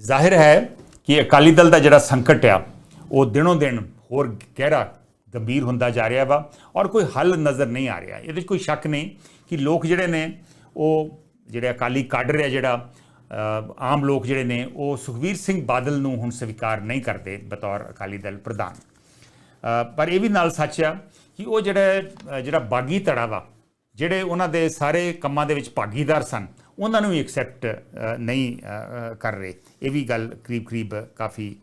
ਜ਼ਾਹਿਰ ਹੈ ਕਿ ਅਕਾਲੀ ਦਲ ਦਾ ਜਿਹੜਾ ਸੰਕਟ ਆ, ਉਹ ਦਿਨੋਂ ਦਿਨ ਹੋਰ ਗਹਿਰਾ ਗੰਭੀਰ ਹੁੰਦਾ ਜਾ ਰਿਹਾ ਵਾ ਔਰ ਕੋਈ ਹੱਲ ਨਜ਼ਰ ਨਹੀਂ ਆ ਰਿਹਾ। ਇਹਦੇ 'ਚ ਕੋਈ ਸ਼ੱਕ ਨਹੀਂ ਕਿ ਲੋਕ ਜਿਹੜੇ ਨੇ, ਉਹ ਜਿਹੜੇ ਅਕਾਲੀ ਕਾਡਰ ਆ ਜਿਹੜਾ ਆਮ ਲੋਕ ਜਿਹੜੇ ਨੇ, ਉਹ ਸੁਖਵੀਰ ਸਿੰਘ ਬਾਦਲ ਨੂੰ ਹੁਣ ਸਵੀਕਾਰ ਨਹੀਂ ਕਰਦੇ ਬਤੌਰ ਅਕਾਲੀ ਦਲ ਪ੍ਰਧਾਨ। ਪਰ ਇਹ ਵੀ ਨਾਲ ਸੱਚ ਆ ਕਿ ਉਹ ਜਿਹੜਾ ਜਿਹੜਾ ਬਾਗੀ ਧੜਾ ਵਾ, ਜਿਹੜੇ ਉਹਨਾਂ ਦੇ ਸਾਰੇ ਕੰਮਾਂ ਦੇ ਵਿੱਚ ਭਾਗੀਦਾਰ ਸਨ ਉਹਨਾਂ ਨੂੰ ਵੀ ਐਕਸੈਪਟ ਨਹੀਂ ਕਰ ਰਹੇ। ਇਹ ਵੀ ਗੱਲ ਕਰੀਬ ਕਰੀਬ ਕਾਫੀ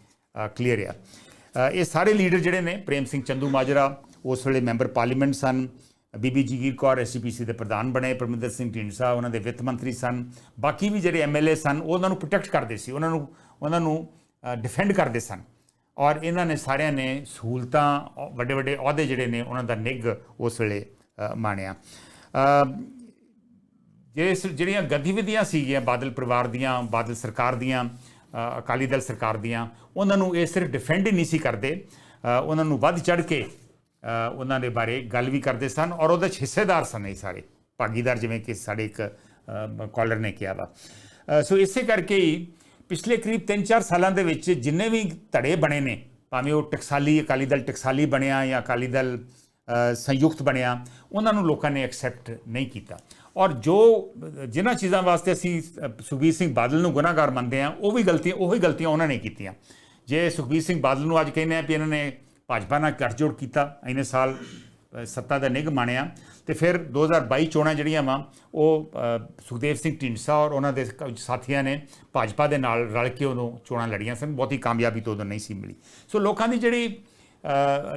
ਕਲੀਅਰ ਆ। ਇਹ ਸਾਰੇ ਲੀਡਰ ਜਿਹੜੇ ਨੇ, ਪ੍ਰੇਮ ਸਿੰਘ ਚੰਦੂ ਮਾਜਰਾ, ਉਸ ਵੇਲੇ ਮੈਂਬਰ ਪਾਰਲੀਮੈਂਟ ਸਨ। ਬੀਬੀ ਜਗੀਰ ਕੌਰ ਐਸਜੀਪੀਸੀ ਦੇ ਪ੍ਰਧਾਨ ਬਣੇ। ਪਰਮਿੰਦਰ ਸਿੰਘ ਢੀਂਡਸਾ, ਉਹਨਾਂ ਦੇ ਵਿੱਤ ਮੰਤਰੀ ਸਨ। ਬਾਕੀ ਵੀ ਜਿਹੜੇ ਐਮਐਲਏ ਸਨ ਉਹਨਾਂ ਨੂੰ ਪ੍ਰੋਟੈਕਟ ਕਰਦੇ ਸੀ। ਉਹਨਾਂ ਨੂੰ ਉਹਨਾਂ ਨੂੰ ਡਿਫੈਂਡ ਕਰਦੇ ਸਨ। ਔਰ ਇਹਨਾਂ ਨੇ ਸਾਰਿਆਂ ਨੇ ਸਹੂਲਤਾਂ ਵੱਡੇ ਵੱਡੇ ਅਹੁਦੇ ਜਿਹੜੇ ਨੇ, ਉਹਨਾਂ ਦਾ ਨਿੱਘ ਉਸ ਵੇਲੇ ਮਾਣਿਆ। ਜਿਹੜੇ ਜਿਹੜੀਆਂ ਗਤੀਵਿਧੀਆਂ ਸੀਗੀਆਂ ਬਾਦਲ ਪਰਿਵਾਰ ਦੀਆਂ, ਬਾਦਲ ਸਰਕਾਰ ਦੀਆਂ ਅਕਾਲੀ ਦਲ ਸਰਕਾਰ ਦੀਆਂ, ਉਹਨਾਂ ਨੂੰ ਇਹ ਸਿਰਫ ਡਿਫੈਂਡ ਹੀ ਨਹੀਂ ਸੀ ਕਰਦੇ। ਉਹਨਾਂ ਨੂੰ ਵੱਧ ਚੜ ਕੇ ਉਹਨਾਂ ਦੇ ਬਾਰੇ ਗੱਲ ਵੀ ਕਰਦੇ ਸਨ ਔਰ ਉਹਦੇ 'ਚ ਹਿੱਸੇਦਾਰ ਸਨ ਇਹ ਸਾਰੇ। ਭਾਗੀਦਾਰ ਜਿਵੇਂ ਕਿ ਸਾਡੇ ਇੱਕ ਕਾਲਰ ਨੇ ਕਿਹਾ ਵਾ। ਸੋ ਇਸੇ ਕਰਕੇ ਹੀ ਪਿਛਲੇ ਕਰੀਬ 3-4 ਸਾਲਾਂ ਦੇ ਵਿੱਚ ਜਿੰਨੇ ਵੀ ਧੜੇ ਬਣੇ ਨੇ, ਭਾਵੇਂ ਉਹ ਟਕਸਾਲੀ ਅਕਾਲੀ ਦਲ ਟਕਸਾਲੀ ਬਣਿਆ ਜਾਂ ਅਕਾਲੀ ਦਲ ਸੰਯੁਕਤ ਬਣਿਆ, ਉਹਨਾਂ ਨੂੰ ਲੋਕਾਂ ਨੇ ਐਕਸੈਪਟ ਨਹੀਂ ਕੀਤਾ। ਔਰ ਜੋ, ਜਿਨ੍ਹਾਂ ਚੀਜ਼ਾਂ ਵਾਸਤੇ ਅਸੀਂ ਸੁਖਬੀਰ ਸਿੰਘ ਬਾਦਲ ਨੂੰ ਗੁਨਾਹਗਾਰ ਮੰਨਦੇ ਆ ਉਹ ਵੀ ਗਲਤੀਆਂ, ਉਹੀ ਗਲਤੀਆਂ ਉਹਨਾਂ ਨੇ ਕੀਤੀਆਂ। ਜੇ ਸੁਖਬੀਰ ਸਿੰਘ ਬਾਦਲ ਨੂੰ ਅੱਜ ਕਹਿੰਦੇ ਆ ਵੀ ਇਹਨਾਂ ਨੇ ਭਾਜਪਾ ਨਾਲ ਗੱਠਜੋੜ ਕੀਤਾ, ਇੰਨੇ ਸਾਲ ਸੱਤਾ ਦਾ ਨਿਗ ਮਾਣਿਆ, ਤੇ ਫਿਰ 2022 ਚੋਣਾਂ ਜਿਹੜੀਆਂ ਵਾ, ਉਹ ਸੁਖਦੇਵ ਸਿੰਘ ਢੀਂਡਸਾ ਔਰ ਉਹਨਾਂ ਦੇ ਕੁਝ ਸਾਥੀਆਂ ਨੇ ਭਾਜਪਾ ਦੇ ਨਾਲ ਰਲ ਕੇ ਉਹਨੂੰ ਚੋਣਾਂ ਲੜੀਆਂ ਸਨ, ਬਹੁਤੀ ਕਾਮਯਾਬੀ ਤੋਂ ਉਦੋਂ ਨਹੀਂ ਸੀ ਮਿਲੀ। ਸੋ ਲੋਕਾਂ ਦੀ ਜਿਹੜੀ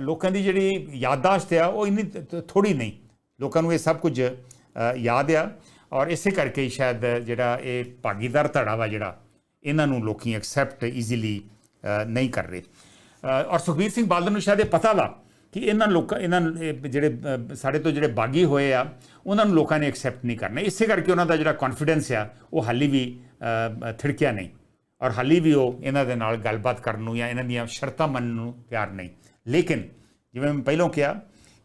ਲੋਕਾਂ ਦੀ ਜਿਹੜੀ ਯਾਦਦਾਸ਼ਤ ਆ, ਉਹ ਇੰਨੀ ਥੋੜੀ ਨਹੀਂ। ਲੋਕਾਂ ਨੂੰ ਇਹ ਸਭ ਕੁਝ ਯਾਦ ਆ। ਔਰ ਇਸੇ ਕਰਕੇ ਸ਼ਾਇਦ ਜਿਹੜਾ ਇਹ ਭਾਗੀਦਾਰ ਧੜਾ ਵਾ ਜਿਹੜਾ, ਇਹਨਾਂ ਨੂੰ ਲੋਕੀ ਐਕਸੈਪਟ ਈਜ਼ੀਲੀ ਨਹੀਂ ਕਰ ਰਹੇ। ਔਰ ਸੁਖਬੀਰ ਸਿੰਘ ਬਾਦਲ ਨੂੰ ਸ਼ਾਇਦ ਇਹ ਪਤਾ ਵਾ ਕਿ ਇਹਨਾਂ ਲੋਕਾਂ, ਇਹਨਾਂ ਜਿਹੜੇ ਸਾਡੇ ਤੋਂ ਜਿਹੜੇ ਬਾਗੀ ਹੋਏ ਆ, ਉਹਨਾਂ ਨੂੰ ਲੋਕਾਂ ਨੇ ਐਕਸੈਪਟ ਨਹੀਂ ਕਰਨਾ। ਇਸੇ ਕਰਕੇ ਉਹਨਾਂ ਦਾ ਜਿਹੜਾ ਕੌਨਫੀਡੈਂਸ ਆ, ਉਹ ਹਾਲੀ ਵੀ ਥਿੜਕਿਆ ਨਹੀਂ। ਔਰ ਹਾਲੀ ਵੀ ਉਹ ਇਹਨਾਂ ਦੇ ਨਾਲ ਗੱਲਬਾਤ ਕਰਨ ਨੂੰ ਜਾਂ ਇਹਨਾਂ ਦੀਆਂ ਸ਼ਰਤਾਂ ਮੰਨਣ ਨੂੰ ਤਿਆਰ ਨਹੀਂ। ਲੇਕਿਨ ਜਿਵੇਂ ਮੈਂ ਪਹਿਲਾਂ ਕਿਹਾ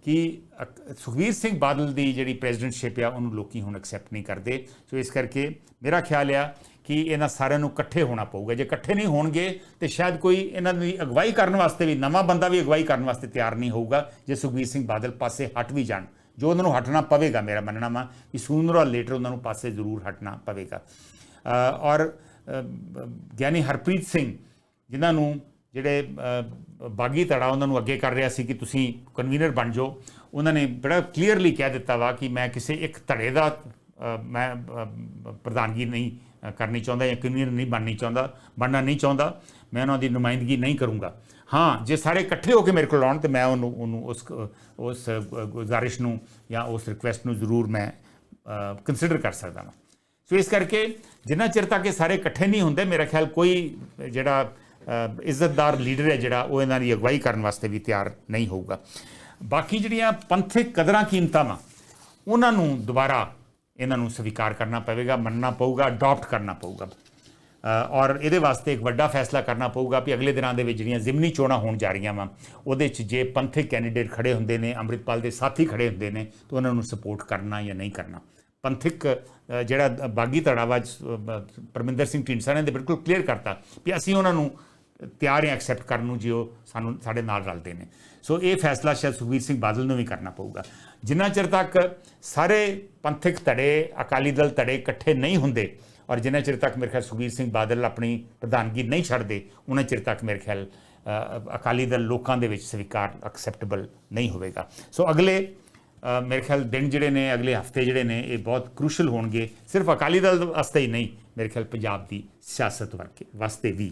ਕਿ ਅਕ- ਸੁਖਬੀਰ ਸਿੰਘ ਬਾਦਲ ਦੀ ਜਿਹੜੀ ਪ੍ਰੈਜ਼ੀਡੈਂਟਸ਼ਿਪ ਆ, ਉਹਨੂੰ ਲੋਕੀ ਹੁਣ ਐਕਸੈਪਟ ਨਹੀਂ ਕਰਦੇ। ਸੋ ਇਸ ਕਰਕੇ ਮੇਰਾ ਖਿਆਲ ਆ ਕਿ ਇਹਨਾਂ ਸਾਰਿਆਂ ਨੂੰ ਇਕੱਠੇ ਹੋਣਾ ਪਊਗਾ। ਜੇ ਇਕੱਠੇ ਨਹੀਂ ਹੋਣਗੇ, ਤੇ ਸ਼ਾਇਦ ਕੋਈ ਇਹਨਾਂ ਦੀ ਅਗਵਾਈ ਕਰਨ ਵਾਸਤੇ ਵੀ, ਨਵਾਂ ਬੰਦਾ ਵੀ ਅਗਵਾਈ ਕਰਨ ਵਾਸਤੇ ਤਿਆਰ ਨਹੀਂ ਹੋਊਗਾ, ਜੇ ਸੁਖਬੀਰ ਸਿੰਘ ਬਾਦਲ ਪਾਸੇ ਹਟ ਵੀ ਜਾਣ। ਜੋ ਉਹਨਾਂ ਨੂੰ ਹਟਣਾ ਪਵੇਗਾ, ਮੇਰਾ ਮੰਨਣਾ ਵਾ ਕਿ ਸੂਨਰ ਔਰ ਲੇਟਰ ਉਹਨਾਂ ਨੂੰ ਪਾਸੇ ਜ਼ਰੂਰ ਹਟਣਾ ਪਵੇਗਾ। ਔਰ ਗਿਆਨੀ ਹਰਪ੍ਰੀਤ ਸਿੰਘ, ਜਿਨ੍ਹਾਂ ਨੂੰ ਜਿਹੜੇ ਬਾਗੀ ਧੜਾ ਉਹਨਾਂ ਨੂੰ ਅੱਗੇ ਕਰ ਰਿਹਾ ਸੀ ਕਿ ਤੁਸੀਂ ਕਨਵੀਨਰ ਬਣ ਜਾਓ, ਉਹਨਾਂ ਨੇ ਬੜਾ ਕਲੀਅਰਲੀ ਕਹਿ ਦਿੱਤਾ ਵਾ ਕਿ ਮੈਂ ਕਿਸੇ ਇੱਕ ਧੜੇ ਦਾ ਮੈਂ ਪ੍ਰਧਾਨਗੀ ਨਹੀਂ ਕਰਨੀ ਚਾਹੁੰਦਾ ਜਾਂ ਕਨਵੀਨਰ ਨਹੀਂ ਬਣਨੀ ਚਾਹੁੰਦਾ, ਬਣਨਾ ਨਹੀਂ ਚਾਹੁੰਦਾ, ਮੈਂ ਉਹਨਾਂ ਦੀ ਨੁਮਾਇੰਦਗੀ ਨਹੀਂ ਕਰੂੰਗਾ। ਹਾਂ, ਜੇ ਸਾਰੇ ਇਕੱਠੇ ਹੋ ਕੇ ਮੇਰੇ ਕੋਲ ਆਉਣ ਤੇ ਮੈਂ ਉਹਨੂੰ ਉਹਨੂੰ ਉਸ ਉਸ ਗੁਜ਼ਾਰਿਸ਼ ਨੂੰ ਜਾਂ ਉਸ ਰਿਕੁਐਸਟ ਨੂੰ ਜ਼ਰੂਰ ਮੈਂ ਕੰਸੀਡਰ ਕਰ ਸਕਦਾ ਹਾਂ ਸੋ ਇਸ ਕਰਕੇ ਜਿੰਨਾ ਚਿਰ ਤੱਕ ਇਹ ਸਾਰੇ ਇਕੱਠੇ ਨਹੀਂ ਹੁੰਦੇ, ਮੇਰਾ ਖਿਆਲ ਕੋਈ ਜਿਹੜਾ ਇੱਜ਼ਤਦਾਰ ਲੀਡਰ ਹੈ ਜਿਹੜਾ, ਉਹ ਇਹਨਾਂ ਦੀ ਅਗਵਾਈ ਕਰਨ ਵਾਸਤੇ ਵੀ ਤਿਆਰ ਨਹੀਂ ਹੋਊਗਾ। ਬਾਕੀ ਜਿਹੜੀਆਂ ਪੰਥਕ ਕਦਰਾਂ ਕੀਮਤਾਂ ਵਾ, ਉਹਨਾਂ ਨੂੰ ਦੁਬਾਰਾ ਇਹਨਾਂ ਨੂੰ ਸਵੀਕਾਰ ਕਰਨਾ ਪਵੇਗਾ, ਮੰਨਣਾ ਪਊਗਾ ਅਡਾਪਟ ਕਰਨਾ ਪਊਗਾ। ਔਰ ਇਹਦੇ ਵਾਸਤੇ ਇੱਕ ਵੱਡਾ ਫੈਸਲਾ ਕਰਨਾ ਪਊਗਾ ਕਿ ਅਗਲੇ ਦਿਨਾਂ ਦੇ ਵਿੱਚ ਜਿਹੜੀਆਂ ਜ਼ਿਮਨੀ ਚੋਣਾਂ ਹੋਣ ਜਾ ਰਹੀਆਂ ਵਾ, ਉਹਦੇ 'ਚ ਜੇ ਪੰਥਕ ਕੈਂਡੀਡੇਟ ਖੜੇ ਹੁੰਦੇ ਨੇ, ਅੰਮ੍ਰਿਤਪਾਲ ਦੇ ਸਾਥੀ ਖੜੇ ਹੁੰਦੇ ਨੇ, ਤਾਂ ਉਹਨਾਂ ਨੂੰ ਸਪੋਰਟ ਕਰਨਾ ਜਾਂ ਨਹੀਂ ਕਰਨਾ। ਪੰਥਕ ਜਿਹੜਾ ਬਾਗੀ ਧੜਾਵਾ ਪਰਮਿੰਦਰ ਸਿੰਘ ਢੀਂਡਸਾ ਨੇ ਬਿਲਕੁਲ ਕਲੀਅਰ ਕਰਤਾ ਕਿ ਅਸੀਂ ਉਹਨਾਂ ਨੂੰ ਤਿਆਰ ਹਾਂ ਐਕਸੈਪਟ ਕਰਨ ਨੂੰ ਜੇ ਉਹ ਸਾਨੂੰ, ਸਾਡੇ ਨਾਲ ਰਲਦੇ ਨੇ। ਸੋ ਇਹ ਫੈਸਲਾ ਸ਼ਾਇਦ ਸੁਖਬੀਰ ਸਿੰਘ ਬਾਦਲ ਨੂੰ ਵੀ ਕਰਨਾ ਪਊਗਾ। ਜਿੰਨਾ ਚਿਰ ਤੱਕ ਸਾਰੇ ਪੰਥਕ ਧੜੇ, ਅਕਾਲੀ ਦਲ ਧੜੇ ਇਕੱਠੇ ਨਹੀਂ ਹੁੰਦੇ ਔਰ ਜਿੰਨਾ ਚਿਰ ਤੱਕ ਮੇਰੇ ਖਿਆਲ ਸੁਖਬੀਰ ਸਿੰਘ ਬਾਦਲ ਆਪਣੀ ਪ੍ਰਧਾਨਗੀ ਨਹੀਂ ਛੱਡਦੇ, ਉਹਨਾਂ ਚਿਰ ਤੱਕ ਮੇਰੇ ਖਿਆਲ ਅਕਾਲੀ ਦਲ ਲੋਕਾਂ ਦੇ ਵਿੱਚ ਸਵੀਕਾਰ ਐਕਸੈਪਟੇਬਲ ਨਹੀਂ ਹੋਵੇਗਾ। ਸੋ ਅਗਲੇ ਮੇਰੇ ਖਿਆਲ ਦਿਨ ਜਿਹੜੇ ਨੇ, ਅਗਲੇ ਹਫ਼ਤੇ ਜਿਹੜੇ ਨੇ, ਇਹ ਬਹੁਤ ਕ੍ਰੂਸ਼ਲ ਹੋਣਗੇ। ਸਿਰਫ ਅਕਾਲੀ ਦਲ ਵਾਸਤੇ ਹੀ ਨਹੀਂ, ਮੇਰੇ ਖਿਆਲ ਪੰਜਾਬ ਦੀ ਸਿਆਸਤ ਵਰਕੇ ਵਾਸਤੇ ਵੀ।